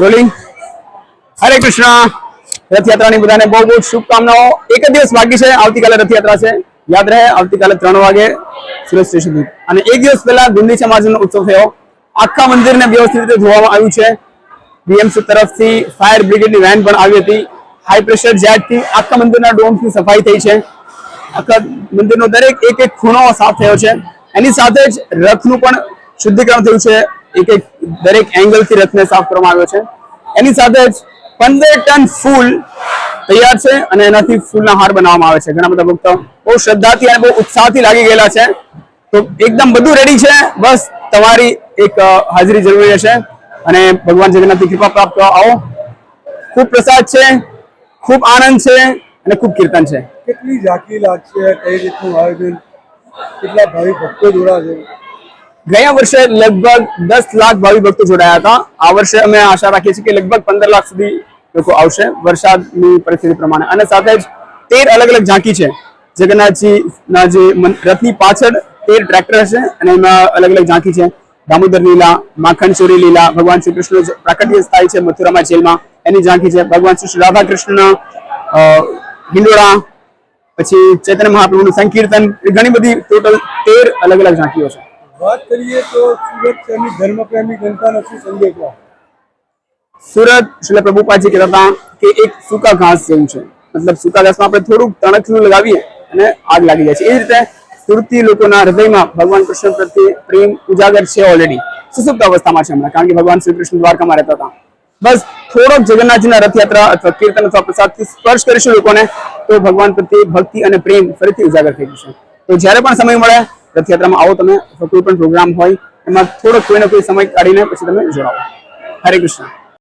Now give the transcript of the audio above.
Rolling હરે કૃષ્ણ રથયાત્રાની બધાને બહુ બહુ શુભકામનાઓ. એક જ દિવસ બાકી છે. આવતીકાલે રથયાત્રા છે. યાદ રહે, આવતીકાલે ત્રણ વાગે સુરત સ્ટેશન અને એક દિવસ પહેલા ગુંદી સમાજનો ઉત્સવ થયો. આખા મંદિરને વ્યવસ્થિત રીતે ધોવામાં આવ્યું છે. બીએમસી તરફથી ફાયર બ્રિગેડની વેન પણ આવી હતી. હાઈ પ્રેશર જેટથી આખા મંદિરના ડોમથી સફાઈ થઈ છે. આખા મંદિરનો દરેક એક એક ખૂણો સાફ થયો છે. એની સાથે જ રથનું પણ શુદ્ધિકરણ થયું છે. એક એક દરેક એંગલથી રથને સાફ કરવામાં આવ્યો છે. એની સાથે જ પંદર ટન ફૂલ તૈયાર છે અને એનાથી ફૂલના હાર બનાવવામાં આવે છે. ઘણા બધા ભક્તો બહુ શ્રદ્ધાથી અને બહુ ઉત્સાહથી લાગી ગયેલા છે. તો એકદમ બધું રેડી છે. બસ તમારી એક હાજરી જરૂરી હશે અને ભગવાન જગન્નાથની કૃપા પ્રાપ્ત કરવા આવો. ખૂબ પ્રસાદ છે, ખૂબ આનંદ છે અને ખૂબ કીર્તન છે. કેટલી ઝાંકી લાગશે, કઈ રીતનું આયોજન? કેટલા ભાવિ ભક્તો જોડાશે? ગયા વર્ષે લગભગ દસ લાખ ભાવિ ભક્તો જોડાયા હતા. આ વર્ષે અમે આશા રાખીએ છીએ કે લગભગ પંદર લાખ સુધી લોકો આવશે વરસાદની પરિસ્થિતિ પ્રમાણે. અને સાથે જ તેર અલગ અલગ ઝાંકી છે જગન્નાથજીના જે રથની પાછળ તેર ટ્રેક્ટર હશે અને એમાં અલગ અલગ ઝાંકી છે. દામોદર લીલા માખણ ચોરી લીલા, ભગવાન શ્રી કૃષ્ણ પ્રાકટ્ય થાય છે મથુરામાં જેલમાં, એની ઝાંકી છે. ભગવાન શ્રી રાધા કૃષ્ણના હિંડોળા, પછી ચૈતન્ય મહાપ્રભુનું સંકીર્તન ઘણી બધી ટોટલ તેર અલગ અલગ ઝાંકીઓ છે. વાત કરીએ તો સુરત શહેરની ધર્મપ્રેમી જનતાનો શું સંદેશ સુરત એટલે પ્રભુપાજી કહેતા હતા કે એક સૂકા ઘાસ જેવું છે. મતલબ સૂકા ઘાસમાં આપણે થોડુંક તણખલું લગાવીએ અને આગ લાગી જાય છે. એ રીતે સુરતી લોકોના હૃદયમાં ભગવાન કૃષ્ણ પ્રત્યે પ્રેમ ઉજાગર છે ઓલરેડી સુસુપ્ત અવસ્થામાં છે હમણાં, કારણ કે ભગવાન શ્રી કૃષ્ણ દ્વારકામાં રહેતા હતા. બસ થોડોક જગન્નાથજીના રથયાત્રા અથવા કીર્તન અથવા પ્રસાદથી સ્પર્શ કરીશું લોકોને, તો ભગવાન પ્રત્યે ભક્તિ અને પ્રેમ ફરીથી ઉજાગર થઈ જશે. તો જ્યારે પણ સમય મળે રથયાત્રામાં આવો તમે કોઈ પણ પ્રોગ્રામ હોય, એમાં થોડોક કોઈને કોઈ સમય કાઢીને પછી તમે જોડાવો. હરે કૃષ્ણ.